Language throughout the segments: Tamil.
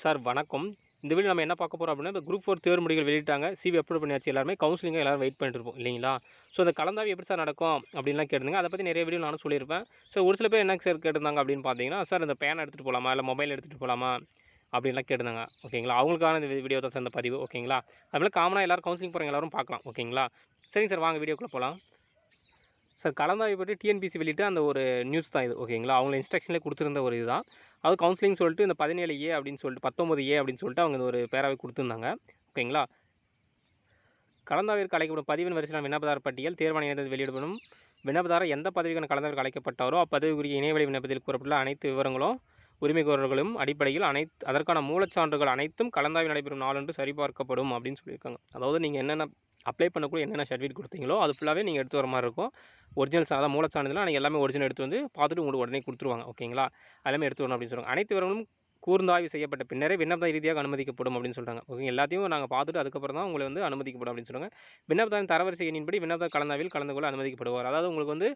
சார் வணக்கம். இந்த வீடியோ நம்ம என்ன பார்க்க போகிறோம் அப்படின்னா இப்போ குரூப் ஃபோர் தேர்வு முடிகள் வெளியிட்டாங்க. சிவி அப்லோட் பண்ணியாச்சு. எல்லாருமே கவுன்சிலிங்காக எல்லாரும் வெயிட் பண்ணிட்டு இருப்போம் இல்லைங்களா? ஸோ அந்த கலந்தாவி எப்படி சார் நடக்கும் அப்படின்லாம் கேட்டிருந்தாங்க. அதை பற்றி நிறைய வீடியோ நானும் சொல்லியிருப்பேன். ஸோ ஒரு சில பேர் என்ன சார் கேட்டிருந்தாங்க அப்படின்னு பார்த்தீங்கன்னா சார் இந்த பேன் எடுத்துகிட்டு போகலாமா இல்லை மொபைல் எடுத்துகிட்டு போகலாமா அப்படின்லாம் கேட்டிருந்தாங்க. ஓகேங்களா? அவங்களுக்கான இந்த வீடியோ தான் சார் இந்த பதிவு ஓகேங்களா? அதுமாதிரி காமனாக எல்லாரும் கவுன்சிலிங் போகிறவங்க எல்லாரும் பார்க்கலாம் ஓகேங்களா? சரிங்க சார் வாங்க வீடியோக்குள்ளே போகலாம் சார் கலந்தாவை பற்றி டிஎன்பிசி வெளியிட்டு அந்த ஒரு நியூஸ் தான் இது ஓகேங்களா? அவங்க இன்ஸ்ட்ரக்ஷன்லேயே கொடுத்துருந்த ஒரு இதுதான். அது கவுன்சிலிங் சொல்லிட்டு இந்த பதினேழு ஏ அப்படின்னு சொல்லிட்டு பத்தொம்பது ஏ அப்படின்னு சொல்லிட்டு அவங்க ஒரு பேராவை கொடுத்துருந்தாங்க. ஓகேங்களா? கலந்தாவிற்கு அழைக்கப்படும் பதிவின் வரிசையான விண்ணப்பதாரர் பட்டியல் தேர்வாணையத்தில் வெளியிடப்படும். விண்ணப்பதாரர் எந்த பதவிக்கான கலந்தாவிற்கு அழைக்கப்பட்டாரோ அப்பதவிக்குரிய இணையவழி விண்ணப்பத்தில் கூறப்பட்டுள்ள அனைத்து விவரங்களும் உரிமைகோரர்களும் அடிப்படையில் அனைத்து அதற்கான மூலச்சான்றுகள் அனைத்தும் கலந்தாய்வு நடைபெறும் நாளன்று சரிபார்க்கப்படும் அப்படின்னு சொல்லியிருக்காங்க. அதாவது நீங்கள் என்னென்ன அப்ளை பண்ணக்குள்ள என்னென்ன சர்டிஃபிகேட் கொடுத்தீங்களோ அது ஃபுல்லாகவே நீங்கள் எடுத்து வர மாதிரி இருக்கும். ஒரிஜினல் அதான் மூலச்சான்றிதழ்லாம் நீங்கள் எல்லாமே ஒரிஜினல் எடுத்து வந்து பார்த்துட்டு உங்களுக்கு உடனே கொடுத்துருவாங்க. ஓகேங்களா எல்லாமே எடுத்து வரணும் அப்படின்னு சொல்லுவாங்க. அனைத்து விவரங்களும் கூர்ந்தாய்வு செய்யப்பட்ட பின்னரே விண்ணப்ப ரீதியாக அனுமதிக்கப்படும் அப்படின்னு சொல்கிறாங்க ஓகே எல்லாத்தையும் நாங்கள் பார்த்துட்டு அதுக்கப்புறம் தான் உங்களை வந்து அனுமதிக்கப்படும் அப்படின்னு சொல்லுவாங்க. விண்ணப்பத்தின் தரவரிசை எண்ணின்படி விண்ணப்ப கலந்தாவில் கலந்து கொள்ள அனுமதிக்கப்படுவார். அதாவது உங்களுக்கு வந்து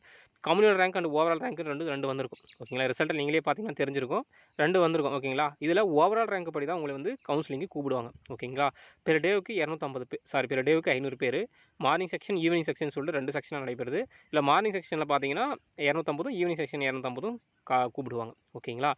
communal rank and overall rank ரெண்டு ரெண்டு வந்திருக்கும். ஓகேங்களா? ரிசல்ட்டை நீங்களே பார்த்தீங்கன்னா தெரிஞ்சிருக்கும். ரெண்டு வந்திருக்கும். ஓகேங்களா? இதில் ஓவரால் ரேங்க் படி தான் உங்களை வந்து கவுன்சிலிங்கு கூப்பிடுவாங்க. ஓகேங்களா? பெர் டேவுக்கு இரநூத்தம்பது பேர் சாரி பெர் டேவுக்கு ஐநூறு பேர். மார்னிங் செக்ஷன் ஈவினிங் செக்ஷன் சொல்லிட்டு ரெண்டு செக்ஷனாக நடைபெறுது. இல்லை மார்னிங் செக்ஷனில் பார்த்தீங்கன்னா இரநூத்தம்பதும் ஈவினிங் செக்ஷன் இரநூத்தம்பதும் கா கூப்பிடுவாங்க. ஓகேங்களா?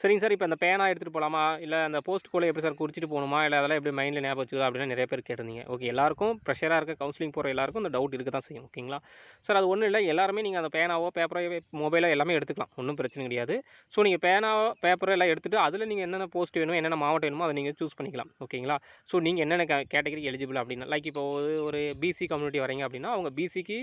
சரிங்க சார் இப்போ அந்த பேனா எடுத்துகிட்டு போகலாமா இல்லை அந்த போஸ்ட் கோலை எப்படி சார் குறிச்சிட்டு போகணுமா? இல்லை அதெல்லாம் எப்படி மைண்டில் ஞாபகம் வச்சுக்கோ அப்படின்னு நிறைய பேர் கேட்டிருந்தீங்க. ஓகே எல்லாருக்கும் ப்ரெஷராக இருக்க கவுன்சிலிங் போகிற எல்லாருக்கும் அந்த டவுட் இருக்க தான் செய்யும் ஓகேங்களா சார் அது ஒன்றும் இல்லை. எல்லாருமே நீங்கள் அந்த பேனாவோ பேப்பரோ மொபைலோ எல்லாமே எடுத்துக்கலாம். ஒன்றும் பிரச்சனை கிடையாது. ஸோ நீங்கள் பேனாவோ பேப்பரோ எல்லாம் எடுத்துகிட்டு அதில் நீங்கள் என்னென்ன போஸ்ட் வேணுமோ என்னென்ன மாவட்டம் வேணுமோ அதை நீங்கள் சூஸ் பண்ணிக்கலாம். ஓகேங்களா ஸோ நீங்கள் என்னென்ன கேட்டகரி எலிஜிபிள் அப்படின்னா. லைக் இப்போ ஒரு பிசி கம்யூனிட்டி வரீங்க அப்படின்னா அவங்க பிசிக்கு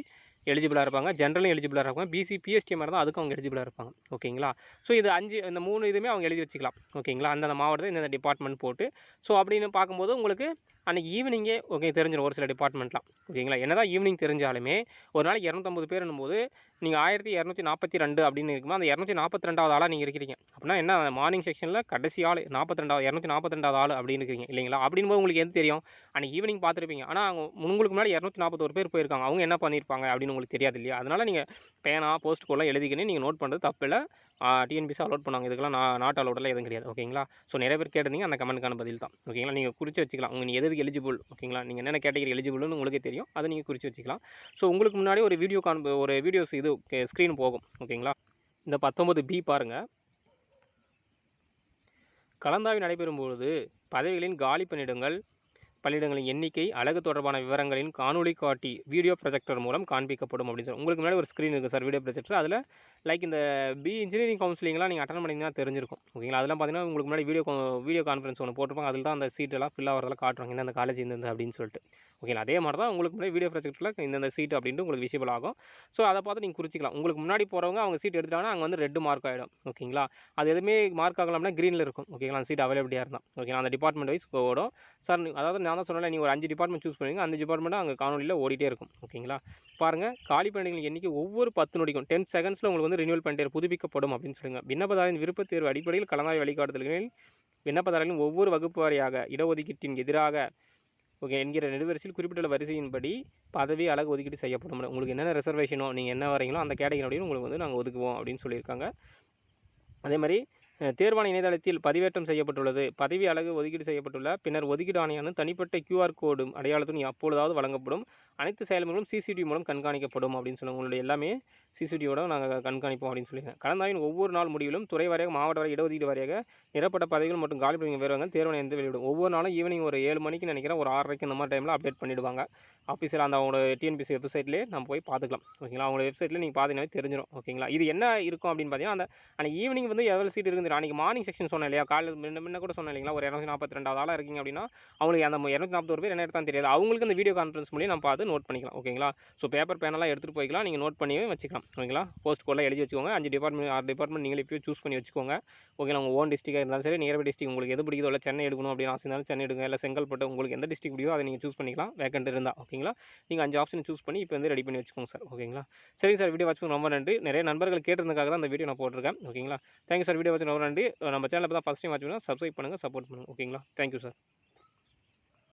எலிஜிபிளாக இருப்பாங்க. ஜென்ரலும் எலிஜிபிளாக இருப்பாங்க. பிசி பிஎஸ்டி மாதிரி தான் அதுக்கும் அவங்க எலிஜிபிளாக இருப்பாங்க. ஓகேங்களா? ஸோ இது அஞ்சு இந்த மூணு இதுவுமே அவங்க எழுதி வச்சுக்கலாம். ஓகேங்களா? அந்தந்த மாவட்டத்தில் இந்தந்த டிபார்ட்மெண்ட் போட்டு. ஸோ அப்படின்னு பார்க்கும்போது உங்களுக்கு அன்றைக்கி ஈவினிங்கே ஓகே தெரிஞ்சிடும் ஒரு சில டிபார்ட்மெண்ட்லாம் ஓகேங்களா? என்ன தான் ஈவினிங் தெரிஞ்சாலுமே ஒரு நாளைக்கு இரநூத்தம்பது பேர் போது நீங்கள் ஆயிரத்தி இரநூத்தி நாற்பத்தி ரெண்டு அப்படின்னு இருக்கும்போது அந்த இரநூத்தி நாற்பத்தி ரெண்டாவது ஆளாக நீங்கள் இருக்கிறீங்க. அப்படின்னா என்ன மார்னிங் செக்ஷனில் கடைசி ஆள் நாற்பத்தி ரெண்டாவது இரநூத்தி நாற்பத்தி ரெண்டாவது ஆள் அப்படின்னு இருக்கீங்க இல்லைங்களா? அப்படின்னு போது உங்களுக்கு எது தெரியும்? அன்றைக்கி ஈவினிங் பார்த்துருப்பீங்க. ஆனால் அவங்க உங்களுக்கு முன்னாடி இரநூத்தி நாற்பத்தோரு பேர் போயிருக்காங்க. அவங்க என்ன பண்ணியிருப்பாங்க அப்படின்னு உங்களுக்கு தெரியாது இல்லையா? அதனால் நீங்கள் பேனா போஸ்ட் கோலாம் எழுதிக்கணும் நீங்கள் நோட் பண்ணுறது தப்பில்லை. டிஎன்பிசி அலோட் பண்ணாங்க. இதுக்கெல்லாம் நான் நாட் அலோடெல்லாம் எதுவும் கிடையாது. ஓகேங்களா ஸோ நிறைய பேர் கேட்டிருந்தீங்க. அந்த கமெண்ட்டுக்கான பதில் தான். ஓகேங்களா நீங்கள் குறித்து வச்சுக்கலாம். உங்கள் எதுக்கு எலிஜிபிள் ஓகேங்களா நீங்கள் என்னென்ன கேட்டகரி எலிஜிபிள்னு உங்களுக்கே தெரியும். அதை நீங்கள் குறித்து வச்சுக்கலாம். ஸோ உங்களுக்கு முன்னாடி ஒரு வீடியோ கான் ஒரு வீடியோஸ் இது ஸ்க்ரீன் போகும். ஓகேங்களா இந்த பத்தொம்பது பி பாருங்கள் கலந்தாய்வு நடைபெறும் பொழுது பதவிகளின் காலி பணியிடங்கள் பள்ளியிடங்களின் எண்ணிக்கை அழகு தொடர்பான விவரங்களின் காணொலி காட்டி வீடியோ ப்ரொஜெக்டர் மூலம் காண்பிக்கப்படும் அப்படின்னு சொல்லி. உங்களுக்கு முன்னாடி ஒரு ஸ்க்ரீன் இருக்குது சார் வீடியோ ப்ரொஜெக்டர். அதில் லைக் இந்த பி இன்ஜினியரிங் கவுன்சிலிங்லாம் நீங்கள் அட்டன் பண்ணிங்கன்னா தெரிஞ்சிருக்கும். ஓகேங்களா அதெல்லாம் பார்த்தீங்கன்னா உங்களுக்கு முன்னாடி வீடியோ வீடியோ கான்ஃபரன்ஸ் ஒன்று போட்டிருப்பாங்க. அதில் தான் அந்த சீட்டெல்லாம் ஃபில் ஆகிறதெல்லாம் காட்டுறாங்க இந்த காலேஜ் இருந்தது அப்படின்னு சொல்லிட்டு. ஓகேங்களா? அதே மாதிரி தான் உங்களுக்கு முன்னாடி வீடியோ ப்ராஜெக்ட்டில் இந்தந்த சீட் அப்படின்ட்டு உங்களுக்கு விசிபிள் ஆகும். ஸோ அதை பார்த்து நீங்கள் குறிச்சிக்கலாம். உங்களுக்கு முன்னாடி போகிறவங்க அவங்க சீட் எடுத்துட்டாங்கன்னா அங்கே வந்து ரெட்டு மார்க் ஆகிடும் ஓகேங்களா? அது எதுவுமே மார்க் ஆகலாம்னா க்ரீனில் இருக்கும். ஓகேங்களா? அந்த சீட் அவைலபிலிட்டியாக இருந்தால். ஓகேங்களா? அந்த டிபார்ட்மெண்ட் வைஸ் ஓடும். சார் அதாவது நான் தான் சொன்னேன் நீங்கள் ஒரு அஞ்சு டிபார்ட்மெண்ட் சூஸ் பண்ணுவீங்க. அந்த டிபார்ட்மெண்ட்டு அங்கே காணொலியில் ஓடிட்டே இருக்கும். ஓகேங்களா? பாருங்கள் காலி பணிகள் எண்ணிக்கை ஒவ்வொரு பத்து நொடிக்கும். டென் செகண்ட்ஸில் உங்களுக்கு வந்து ரினியூவல் பண்ணிட்டு புதுப்பிக்கப்படும் அப்படின்னு சொல்லுங்கள் விண்ணப்பதாரின் விருப்பத் தேர்வு அடிப்படையில் கலந்தாய் வழிகாட்டுதல்களில் விண்ணப்பதாரர்களின் ஒவ்வொரு வகுப்பு வாரியாக இடஒதுக்கீட்டின் எதிராக ஓகே என்கிற நெடுவரிசையில் குறிப்பிட்டுள்ள வரிசையின்படி பதவி அழகு ஒதுக்கீடு செய்யப்படும். உங்களுக்கு என்னென்ன ரிசர்வேஷனோ நீங்கள் என்ன வரீங்களோ அந்த கேட்டகரியோடையும் உங்களுக்கு வந்து நாங்கள் ஒதுக்குவோம் அப்படின்னு சொல்லியிருக்காங்க. அதே மாதிரி தேர்வான இணையதளத்தில் பதிவேற்றம் செய்யப்பட்டுள்ளது. பதவி அழகு ஒதுக்கீடு செய்யப்பட்டுள்ள பின்னர் ஒதுக்கீடு ஆணையான தனிப்பட்ட கியூஆர் கோடும் அடையாளத்துடன் அப்பொழுதாவது வழங்கப்படும். அனைத்து செயல்முறைகளும் சிசிடிவி மூலம் கண்காணிக்கப்படும் அப்படின்னு சொல்லி உங்களுடைய எல்லாமே சிசிடிவியோட நாங்கள் கண்காணிப்போம் அப்படின்னு சொல்லியிருக்கேன் கடந்தாயின் ஒவ்வொரு நாள் முடிவிலும் துறை வாரியாக மாவட்ட வாரியாக இடஒதுக்கீடு வாரியாக நிரப்பட்ட பதவிகள் மற்றும் காலி பணிகள் வேறுவாங்க தேர்வு வந்து வெளியிடும். ஒவ்வொரு நாளும் ஈவினிங் ஒரு ஏழு மணிக்கு நினைக்கிறேன் ஒரு ஆறரைக்கு இந்த மாதிரி டைமில் அப்டேட் பண்ணிவிடுவாங்க ஆஃபீஸில் அந்த அவங்களோட டிஎன்பிசி வெப்சைட்லேயே நம்ம போய் பார்த்துக்கலாம். ஓகேங்களா அவங்களோட வெப்சைட்டில் நீங்கள் பார்த்தீங்கன்னா தெரிஞ்சிடும் ஓகேங்களா இது என்ன இருக்கும் அப்படின்னு பார்த்தீங்கன்னா அந்த அன்றைக்கி ஈவினிங் வந்து எவ்வளோ சீட் இருக்குது அன்றைக்கி மார்னிங் செக்ஷன் சொன்னேன் இல்லையா? காலையில் முன்ன முன்ன கூட சொன்னேன் இல்லைங்களா? ஒரு இரநூத்தி நாற்பத்தி ரெண்டாவது ஆளாக இருக்கீங்க அப்படின்னா அவங்களுக்கு அந்த இரநூத்தி நாற்பது பேர் என்ன எடுத்தாலும் தெரியாது. அவங்களுக்கு அந்த வீடியோ கான்ஃபரன்ஸ் மூலியம் நம்ம பார்த்து நோட் பண்ணிக்கலாம் ஓகேங்களா ஸோ பேப்பர் பேனெல்லாம் எடுத்துகிட்டு போய்க்கலாம். நீங்கள் நோட் பண்ணி வச்சுக்கலாம் ஓகேங்களா போஸ்ட் கோடில் எழுதி வச்சுக்கோங்க. அஞ்சு டிபார்ட்மெண்ட் ஆறு டிபார்ட்மெண்ட் நீங்களே சூஸ் பண்ணி வச்சுக்கோங்க. ஓகேங்களா உங்கள் ஓன் டிஸ்ட்ரிக்டாக இருந்தாலும் சரி நியர்பை டிஸ்ட்ரிக் உங்களுக்கு எது பிடிக்குதோ இல்லை சென்னை எடுக்கணும் அப்படின்னு ஆசை இருந்தாலும் சென்னை எடுங்க. இல்லை செங்கல்பட்டு உங்களுக்கு எந்த டிஸ்ட்ரிக் பிடிக்கோ அதை நீங்கள் சூஸ் பண்ணிக்கலாம். வேக்கண்ட் இருந்தால் ஓகேங்களா நீங்கள் அஞ்சு ஆப்ஷன் சூஸ் பண்ணி இப்போ வந்து ரெடி பண்ணி வச்சுக்கோங்க சார் ஓகேங்களா சரிங்க சார் வீடியோ வாட்ச் ரொம்ப நன்றி. நிறைய நண்பர்கள் கேட்டிருந்ததுக்காக தான் அந்த வீடியோ நான் போட்டிருக்கேன் ஓகேங்களா தேங்க்யூ சார் வீடியோ வாட்ச் ரொம்ப நன்றி. நம்ம சேனலில் தான் ஃபஸ்ட் டைம் வாட்ச் பண்ணால் சப்ஸ்கிரைப் பண்ணுங்கள் சப்போர்ட் பண்ணுங்கள் ஓகேங்களா தேங்க்யூ சார்